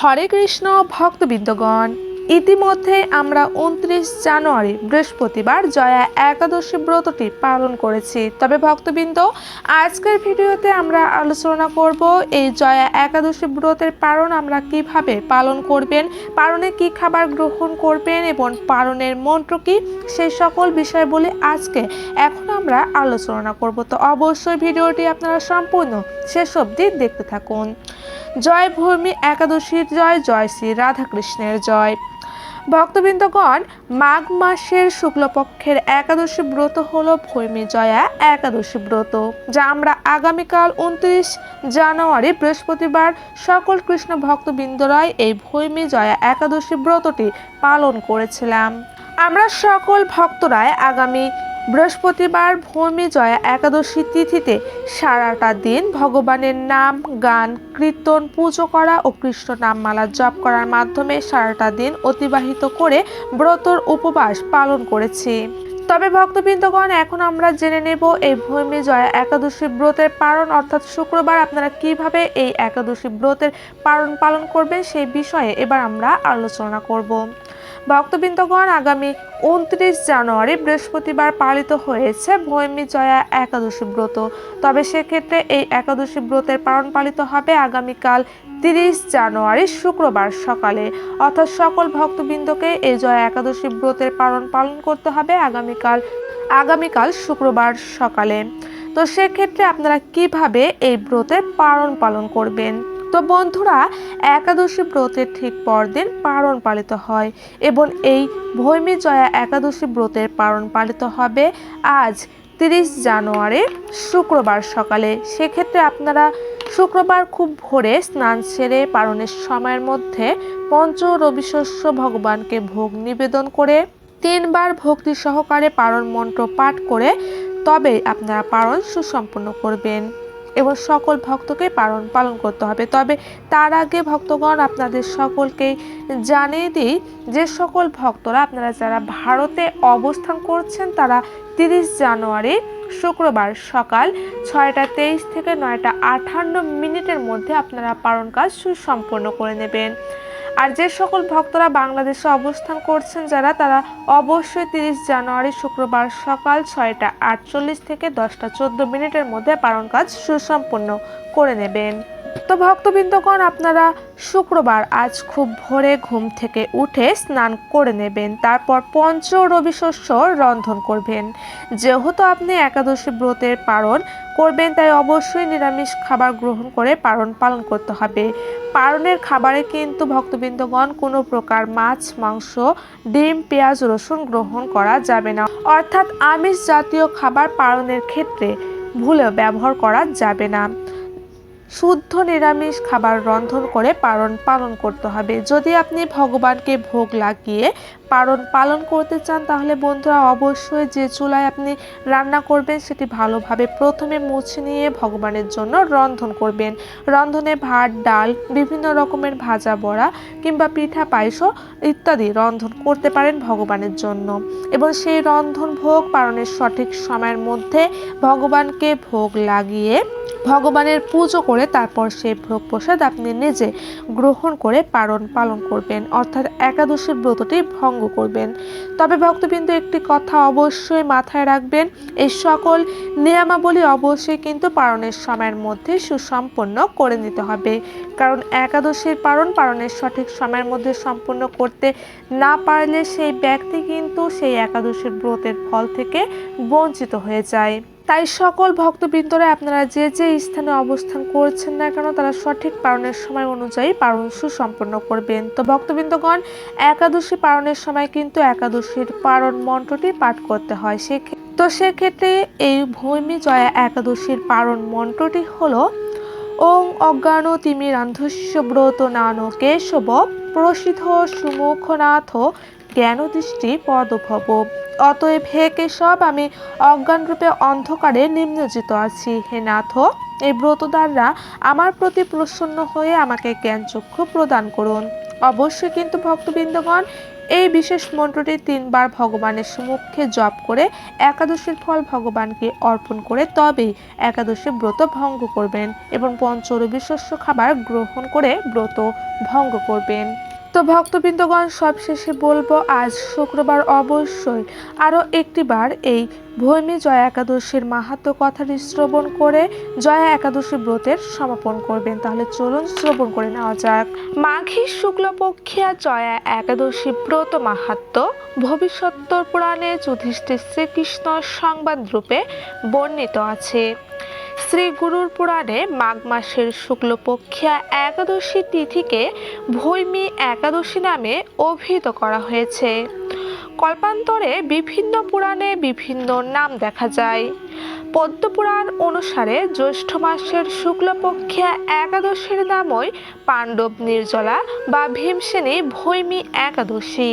হরে কৃষ্ণ, ভক্তবৃন্দগণ। ইতিমধ্যে আমরা উনত্রিশ জানুয়ারি বৃহস্পতিবার জয়া একাদশী ব্রতটি পালন করেছি। তবে ভক্তবৃন্দ, আজকের ভিডিওতে আমরা আলোচনা করব এই জয়া একাদশী ব্রতের পালন আমরা কীভাবে পালন করবেন, পালনে কি খাবার গ্রহণ করবেন এবং পালনের মন্ত্র কি, সেই সকল বিষয় বলে আজকে এখন আমরা আলোচনা করব। তো অবশ্যই ভিডিওটি আপনারা সম্পূর্ণ শেষ অবধি দেখতে থাকুন। জয় ভূমি একাদশীর জয় জয় শ্রী রাধাকৃষ্ণের জয়। ভক্তবৃন্দগণ, মাঘ মাসের শুক্লপক্ষের একাদশী ব্রত হল ভৈমী জয়া একাদশী ব্রত, যা আমরা আগামীকাল উনত্রিশ জানুয়ারি বৃহস্পতিবার সকল কৃষ্ণ ভক্তবৃন্দরাই এই ভৈমী জয়া একাদশী ব্রতটি পালন করেছিলাম। আমরা সকল ভক্তরাই আগামী বৃহস্পতিবার ভূমি জয়া একাদশী তিথিতে সারাটা দিন ভগবানের নাম, গান, কীর্তন, পুজো করা ও কৃষ্ণ নামমালা জপ করার মাধ্যমে সারাটা দিন অতিবাহিত করে ব্রতর উপবাস পালন করেছি। তবে ভক্তবৃন্দগণ, এখন আমরা জেনে নেব এই ভূমি জয়া একাদশী ব্রতের পালন, অর্থাৎ শুক্রবার আপনারা কীভাবে এই একাদশী ব্রতের পালন পালন করবেন সেই বিষয়ে এবার আমরা আলোচনা করব। ভক্তবৃন্দগণ আগামী উনত্রিশ জানুয়ারি বৃহস্পতিবার পালিত হয়েছে ভৈমী জয়া একাদশী ব্রত। তবে সেক্ষেত্রে এই একাদশী ব্রতের পালন পালিত হবে আগামীকাল তিরিশ জানুয়ারি শুক্রবার সকালে। অর্থাৎ সকল ভক্তবৃন্দকে এই জয়া একাদশী ব্রতের পালন পালন করতে হবে আগামীকাল আগামীকাল শুক্রবার সকালে। তো সেক্ষেত্রে আপনারা কীভাবে এই ব্রতের পালন পালন করবেন? তো বন্ধুরা একাদশী ব্রতের ঠিক পরদিন পালন পালিত হয় এবং এই ভৈমী জয়া একাদশী ব্রতের পালন পালিত হবে আজ তিরিশ জানুয়ারি শুক্রবার সকালে। সেক্ষেত্রে আপনারা শুক্রবার খুব ভোরে স্নান সেরে পালনের সময়ের মধ্যে পঞ্চ রবিশস্য ভগবানকে ভোগ নিবেদন করে তিনবার ভক্তি সহকারে পালন মন্ত্র পাঠ করে তবে আপনারা পালন সুসম্পন্ন করবেন। এবং সকল ভক্তকে পালন পালন করতে হবে। তবে তার আগে ভক্তগণ আপনাদের সকলকে জানিয়ে দিই যে সকল ভক্তরা আপনারা যারা ভারতে অবস্থান করছেন, তারা তিরিশ জানুয়ারি শুক্রবার সকাল ছয়টা তেইশ থেকে নয়টা আঠান্ন মিনিটের মধ্যে আপনারা পালন কাজ সুসম্পন্ন করে নেবেন। আর যে সকল ভক্তরা বাংলাদেশে অবস্থান করছেন যারা, তারা অবশ্যই তিরিশ জানুয়ারি শুক্রবার সকাল ছয়টা আটচল্লিশ থেকে দশটা চোদ্দ মিনিটের মধ্যে পালন কাজ সুসম্পন্ন করে নেবেন। তো ভক্তবৃন্দগণ, আপনারা শুক্রবার আজ খুব ভোরে ঘুম থেকে উঠে স্নান করে নেবেন, তারপর পঞ্চ রবি শস্য রন্ধন করবেন। যেহেতু আপনি একাদশী ব্রতের পালন করবেন, তাই অবশ্যই নিরামিষ খাবার গ্রহণ করে পালন পালন করতে হবে। পারণের খাবারে কিন্তু ভক্তবৃন্দগণ কোনো প্রকার মাছ, মাংস, ডিম, পেঁয়াজ, রসুন গ্রহণ করা যাবে না। অর্থাৎ আমিষ জাতীয় খাবার পালনের ক্ষেত্রে ভুলেও ব্যবহার করা যাবে না। শুদ্ধ নিরামিষ খাবার রন্ধন করে পালন পালন করতে হবে। যদি আপনি ভগবানকে ভোগ লাগিয়ে পালন পালন করতে চান, তাহলে বন্ধুরা অবশ্যই যে চুলায় আপনি রান্না করবেন, সেটি ভালোভাবে প্রথমে মুছে নিয়ে ভগবানের জন্য রন্ধন করবেন। রন্ধনে ভাত, ডাল, বিভিন্ন রকমের ভাজা বড়া কিংবা পিঠা পায়েসও ইত্যাদি রন্ধন করতে পারেন ভগবানের জন্য। এবং সেই রন্ধন ভোগ পালনের সঠিক সময়ের মধ্যে ভগবানকে ভোগ লাগিয়ে ভগবানের পুজো করে তারপর সেই ভোগ প্রসাদ আপনি নিজে গ্রহণ করে পালন পালন করবেন। অর্থাৎ একাদশীর ব্রতটি ভঙ্গ করবেন। তবে ভক্তবৃন্দ, একটি কথা অবশ্যই মাথায় রাখবেন, এই সকল নিয়মাবলী অবশ্যই কিন্তু পালনের সময়ের মধ্যে সুসম্পন্ন করে নিতে হবে। কারণ একাদশীর পালন পালনের সঠিক সময়ের মধ্যে সম্পন্ন করতে না পারলে সেই ব্যক্তি কিন্তু সেই একাদশীর ব্রতের ফল থেকে বঞ্চিত হয়ে যায়। তাই সকল ভক্তবৃন্দরা আপনারা যে যে স্থানে অবস্থান করছেন না কেন, তারা সঠিক পালনের সময় অনুযায়ী পালন সুসম্পন্ন করবেন। তো ভক্তবৃন্দগণ, একাদশী পালনের সময় কিন্তু একাদশীর পারণ মন্ত্রটি পাঠ করতে হয়। সে তো সেক্ষেত্রে এই ভূমি জয়া একাদশীর পারণ মন্ত্রটি হলো, ওং অজ্ঞান তিমিরান্ধস্য ব্রত নান কেশব প্রসিদ্ধ সুমুখনাথ জ্ঞানদৃষ্টি পদভব। অতএব হে কেশব, আমি অজ্ঞান রূপে অন্ধকারে নিম্নজিত আছি। হে নাথ, এই ব্রতদাররা আমার প্রতি প্রসন্ন হয়ে আমাকে জ্ঞানচক্ষু প্রদান করুন। অবশ্যই কিন্তু ভক্তবৃন্দগণ, এই বিশেষ মন্ত্রটি তিনবার ভগবানের সম্মুখে জপ করে একাদশীর ফল ভগবানকে অর্পণ করে তবেই একাদশী ব্রত ভঙ্গ করবেন এবং পঞ্চরবিশস্য খাবার গ্রহণ করে ব্রত ভঙ্গ করবেন। তো ভক্তবৃন্দগণ, সবশেষে বলব, আজ শুক্রবার অবশ্যই আরও একটিবার এই ভৈমী জয়া একাদশীর মাহাত্ম কথাটি শ্রবণ করে জয়া একাদশী ব্রতের সমাপন করবেন। তাহলে চলুন শ্রবণ করে নেওয়া যাক। মাঘী শুক্লপক্ষিয়া জয়া একাদশী ব্রত মাহাত্ম ভবিষ্যত্তর পুরাণে যুধিষ্ঠির শ্রীকৃষ্ণ সংবাদ রূপে বর্ণিত আছে। শ্রী গুরুর পুরাণে মাঘ মাসের শুক্লপক্ষিয়া একাদশী তিথিকে ভৈমী একাদশী নামে অভিহিত করা হয়েছে। কল্পান্তরে বিভিন্ন পুরাণে বিভিন্ন নাম দেখা যায়। পদ্মপুরাণ অনুসারে জ্যৈষ্ঠ মাসের শুক্লপক্ষিয়া একাদশীর নামই পাণ্ডব নির্জলা বা ভীমসেনী ভৈমী একাদশী।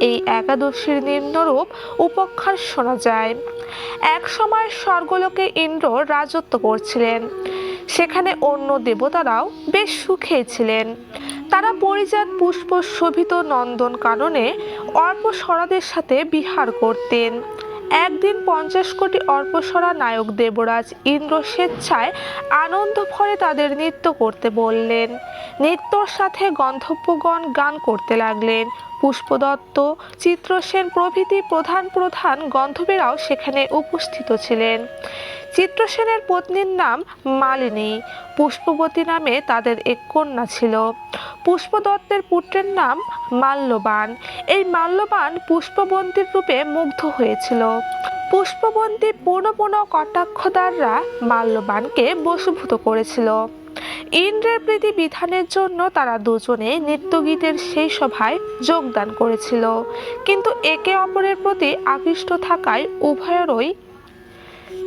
এই একাদশীর নিম্নরূপ উপখ্যান শোনা যায়। এক সময় স্বর্গলোকে ইন্দ্র রাজত্ব করছিলেন। সেখানে অন্য দেবতারাও বেশ সুখে ছিলেন। তারা পরিজাত পুষ্প শোভিত নন্দন কাননে অর্পসরাদের সাথে বিহার করতেন। একদিন পঞ্চাশ কোটি অর্পসরা নায়ক দেবরাজ ইন্দ্র স্বেচ্ছায় আনন্দ ভরে তাদের নৃত্য করতে বললেন। নৃত্যর সাথে গন্ধব্যগণ গান করতে লাগলেন। পুষ্পদত্ত, চিত্রসেন প্রভৃতি প্রধান প্রধান গন্ধর্বেরাও সেখানে উপস্থিত ছিলেন। চিত্রসেনের পত্নীর নাম মালিনী। পুষ্পবতী নামে তাদের এক কন্যা ছিল। পুষ্পদত্তের পুত্রের নাম মাল্যবান। এই মাল্যবান পুষ্পবন্তীর রূপে মুগ্ধ হয়েছিল। পুষ্পবন্তী পূর্ণ পূর্ণ কটাক্ষ দ্বারা মাল্যবানকে বশীভূত করেছিল। ইন্দ্রের প্রীতি বিধানের জন্য তারা দুজনে নৃত্যগীতের সেই সভায় যোগদান করেছিল। কিন্তু একে অপরের প্রতি আকৃষ্ট থাকায় উভয়েরই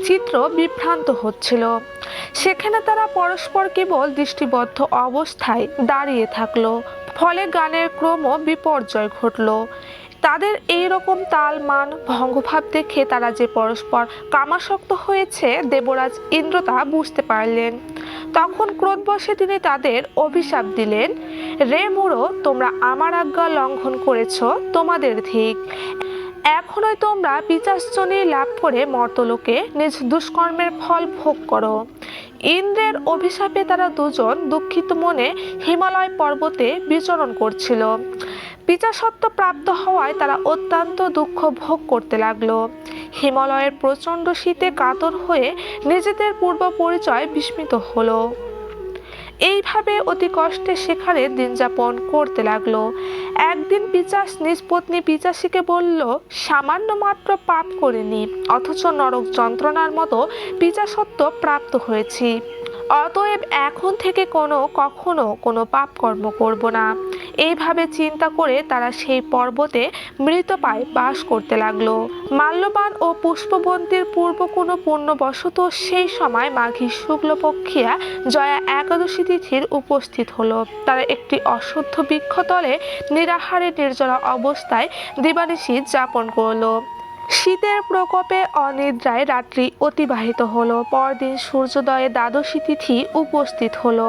চিত্র বিভ্রান্ত হচ্ছিল। সেখানে তারা পরস্পর কেবল দৃষ্টিবদ্ধ অবস্থায় দাঁড়িয়ে থাকল। ফলে গানের ক্রম বিপর্যয় ঘটলো। তাদের এই রকম তাল, মান, ভঙ্গভাব দেখে তারা যে পরস্পর কামাসক্ত হয়েছে, দেবরাজ ইন্দ্র তা বুঝতে পারলেন। তখন ক্রোধবশে তিনি তাদের অভিশাপ দিলেন, রে মুড়ো, তোমরা আমার আজ্ঞা লঙ্ঘন করেছ, তোমাদের ধিক এখনই তোমরা পিচাশ্চনী লাভ করে মর্তলোকে নিজ দুষ্কর্মের ফল ভোগ করো। ইন্দ্রের অভিশাপে তারা দুজন দুঃখিত মনে হিমালয় পর্বতে বিচরণ করছিল। পিচাসত্ব প্রাপ্ত হওয়ায় তারা অত্যন্ত দুঃখ ভোগ করতে লাগল। হিমালয়ের প্রচণ্ড শীতে কাতর হয়ে নিজেদের পূর্ব পরিচয় বিস্মিত হলো। এইভাবে অতি কষ্টে সেখানে দিন যাপন করতে লাগল। একদিন পিচাস নিজ পত্নী পিচাসীকে বলল, সামান্য মাত্র পাপ করিনি, অথচ নরক যন্ত্রণার মতো পিচাসত্ব প্রাপ্ত হয়েছি। অতএব এখন থেকে কোনো, কখনো কোনো পাপ কর্ম করব না। এইভাবে চিন্তা করে তারা সেই পর্বতে মৃত পায় বাস করতে লাগল। মাল্যবান ও পুষ্পবন্তীর পূর্ব কোনো পুণ্যবশত সেই সময় মাঘী শুক্লপক্ষিয়া জয়া একাদশী তিথির উপস্থিত হলো। তারা একটি অশুদ্ধ বৃক্ষতলে নিরাহারে নির্জলা অবস্থায় দিবানিশি যাপন করল। শীতের প্রকোপে অনিদ্রায় রাত্রি অতিবাহিত হলো। পরদিন সূর্যোদয়ে দ্বাদশী তিথি উপস্থিত হলো।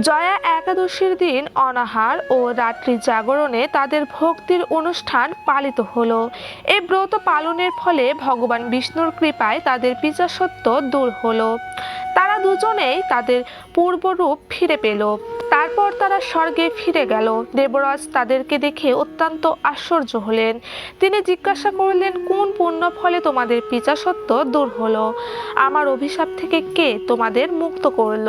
জয়া একাদশীর দিন অনাহার ও রাত্রি জাগরণে তাদের ভক্তির অনুষ্ঠান পালিত হলো। এই ব্রত পালনের ফলে ভগবান বিষ্ণুর কৃপায় তাদের পিচাসত্ব দূর হলো। তারা দুজনেই তাদের পূর্বরূপ ফিরে পেল। তারপর তারা স্বর্গে ফিরে গেল। দেবরাজ তাদেরকে দেখে অত্যন্ত আশ্চর্য হলেন। তিনি জিজ্ঞাসা করলেন, কোন পুণ্য ফলে তোমাদের পিচাসত্ব দূর হলো? আমার অভিশাপ থেকে কে তোমাদের মুক্ত করল?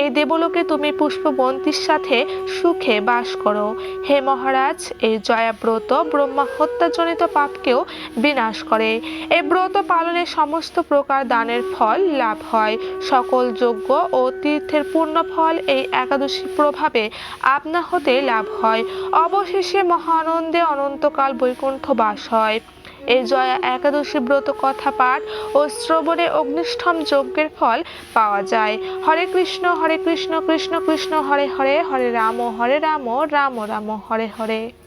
এই দেবলোকে তুমি পুষ্পবন্তীর সাথে সুখে বাস করো। হে মহারাজ, এই জয়া ব্রত ব্রহ্মা হত্যাজনিত পাপকেও বিনাশ করে। এই ব্রত পালনে সমস্ত প্রকার দানের ফল লাভ হয়। সকল যজ্ঞ ও তীর্থের পূর্ণ ফল এই একাদশী প্রভাবে আপনা হতে লাভ হয়। অবশেষে মহানন্দে অনন্তকাল বৈকুণ্ঠ বাস হয়। এই জয়া একাদশী ব্রত কথা পাঠ ও শ্রবণে অগ্নিষ্ঠম যজ্ঞের ফল পাওয়া যায়। হরে কৃষ্ণ হরে কৃষ্ণ কৃষ্ণ কৃষ্ণ, হরে হরে হরে রাম হরে রাম রাম রাম, হরে হরে।